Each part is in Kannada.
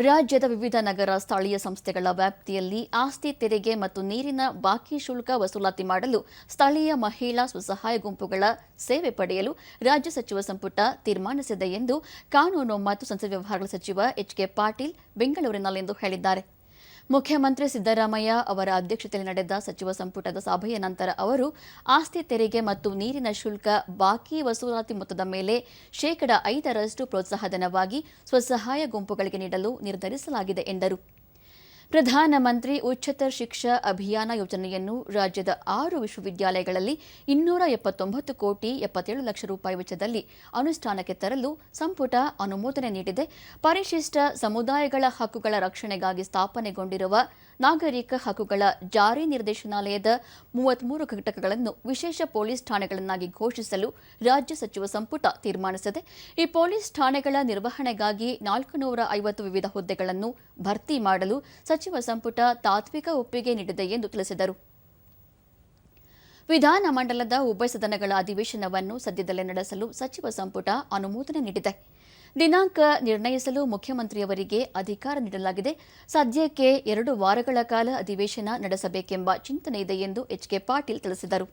ರಾಜ್ಯದ ವಿವಿಧ ನಗರ ಸ್ಥಳೀಯ ಸಂಸ್ಥೆಗಳ ವ್ಯಾಪ್ತಿಯಲ್ಲಿ ಆಸ್ತಿ ತೆರಿಗೆ ಮತ್ತು ನೀರಿನ ಬಾಕಿ ಶುಲ್ಕ ವಸೂಲಾತಿ ಮಾಡಲು ಸ್ಥಳೀಯ ಮಹಿಳಾ ಸ್ವಸಹಾಯ ಗುಂಪುಗಳ ಸೇವೆ ಪಡೆಯಲು ರಾಜ್ಯ ಸಚಿವ ಸಂಪುಟ ತೀರ್ಮಾನಿಸಿದೆ ಎಂದು ಕಾನೂನು ಮತ್ತು ಸಂಸದೀಯ ವ್ಯವಹಾರಗಳ ಸಚಿವ ಎಚ್ ಕೆ ಪಾಟೀಲ್ ಬೆಂಗಳೂರಿನಲ್ಲಿಂದು ಹೇಳಿದ್ದಾರೆ. ಮುಖ್ಯಮಂತ್ರಿ ಸಿದ್ದರಾಮಯ್ಯ ಅವರ ಅಧ್ಯಕ್ಷತೆಯಲ್ಲಿ ನಡೆದ ಸಚಿವ ಸಂಪುಟದ ಸಭೆಯ ನಂತರ ಅವರು ಆಸ್ತಿ ತೆರಿಗೆ ಮತ್ತು ನೀರಿನ ಶುಲ್ಕ, ಬಾಕಿ ವಸೂಲಾತಿ ಮೊತ್ತದ ಮೇಲೆ ಶೇಕಡ ಐದರಷ್ಟು ಪ್ರೋತ್ಸಾಹಧನವಾಗಿ ಸ್ವಸಹಾಯ ಗುಂಪುಗಳಿಗೆ ನೀಡಲು ನಿರ್ಧರಿಸಲಾಗಿದೆ ಎಂದರು. ಪ್ರಧಾನಮಂತ್ರಿ ಉಚ್ಚತರ ಶಿಕ್ಷಾ ಅಭಿಯಾನ ಯೋಜನೆಯನ್ನು ರಾಜ್ಯದ ಆರು ವಿಶ್ವವಿದ್ಯಾಲಯಗಳಲ್ಲಿ ಇನ್ನೂರ ಎಪ್ಪತ್ತೊಂಬತ್ತು ಕೋಟಿ ಎಪ್ಪತ್ತೇಳು ಲಕ್ಷ ರೂಪಾಯಿ ವೆಚ್ಚದಲ್ಲಿ ಅನುಷ್ಠಾನಕ್ಕೆ ತರಲು ಸಂಪುಟ ಅನುಮೋದನೆ ನೀಡಿದೆ. ಪರಿಶಿಷ್ಟ ಸಮುದಾಯಗಳ ಹಕ್ಕುಗಳ ರಕ್ಷಣೆಗಾಗಿ ಸ್ಥಾಪನೆಗೊಂಡಿರುವ ನಾಗರಿಕ ಹಕ್ಕುಗಳ ಜಾರಿ ನಿರ್ದೇಶನಾಲಯದ ಮೂವತ್ಮೂರು ಘಟಕಗಳನ್ನು ವಿಶೇಷ ಪೊಲೀಸ್ ಠಾಣೆಗಳನ್ನಾಗಿ ಘೋಷಿಸಲು ರಾಜ್ಯ ಸಚಿವ ಸಂಪುಟ ತೀರ್ಮಾನಿಸಿದೆ. ಈ ಪೊಲೀಸ್ ಠಾಣೆಗಳ ನಿರ್ವಹಣೆಗಾಗಿ ನಾಲ್ಕು ನೂರ ಐವತ್ತು ವಿವಿಧ ಹುದ್ದೆಗಳನ್ನು ಭರ್ತಿ ಮಾಡಲು ಸಚಿವ ಸಂಪುಟ ತಾತ್ವಿಕ ಒಪ್ಪಿಗೆ ನೀಡಿದೆ ಎಂದು ತಿಳಿಸಿದರು. ವಿಧಾನಮಂಡಲದ ಉಭಯ ಸದನಗಳ ಅಧಿವೇಶನವನ್ನು ಸದ್ಯದಲ್ಲೇ ನಡೆಸಲು ಸಚಿವ ಸಂಪುಟ ಅನುಮೋದನೆ ನೀಡಿದೆ. ದಿನಾಂಕ ನಿರ್ಣಯಿಸಲು ಮುಖ್ಯಮಂತ್ರಿಯವರಿಗೆ ಅಧಿಕಾರ ನೀಡಲಾಗಿದೆ. ಸದ್ಯಕ್ಕೆ ಎರಡು ವಾರಗಳ ಕಾಲ ಅಧಿವೇಶನ ನಡೆಸಬೇಕೆಂಬ ಚಿಂತನೆ ಇದೆ ಎಂದು ಎಚ್ ಕೆ ಪಾಟೀಲ್ ತಿಳಿಸಿದರು.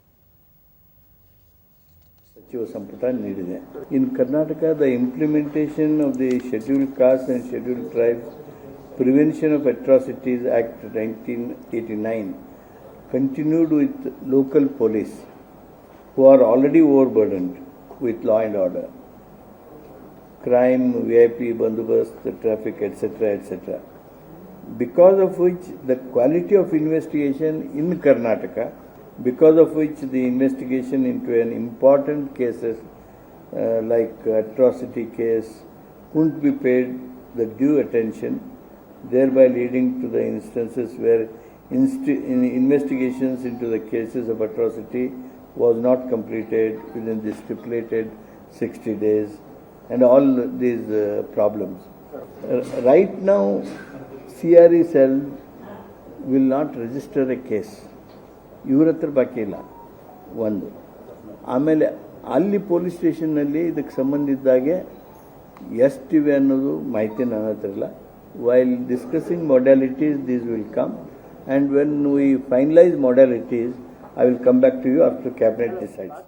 ಸಚಿವ ಸಂಪುಟ ನೀಡಿದೆ. In Karnataka the implementation of the schedule caste and schedule tribes prevention of atrocities act nineteen eighty nine continued with local police who are already overburdened with law and order. Crime vip bandobast traffic etc etc because of which the quality of investigation in karnataka because of which the investigation into an important cases uh, like atrocity case couldn't be paid the due attention thereby leading to the instances where in investigations into the cases of atrocity was not completed within the stipulated 60 days and all these uh, problems. Uh, right now, CRE cell will not register a case. ಇವ್ರ ಹತ್ರ ಬಾಕಿ ಇಲ್ಲ. ಒಂದು. ಆಮೇಲೆ ಅಲ್ಲಿ ಪೊಲೀಸ್ ಸ್ಟೇಷನ್ನಲ್ಲಿ ಇದಕ್ಕೆ ಸಂಬಂಧಿದ್ದಾಗೆ ಎಷ್ಟಿವೆ ಅನ್ನೋದು ಮಾಹಿತಿ ನನ್ನ ಹತ್ರ ಇಲ್ಲ. While discussing modalities these will come and when we finalise modalities I will come back to you after cabinet decides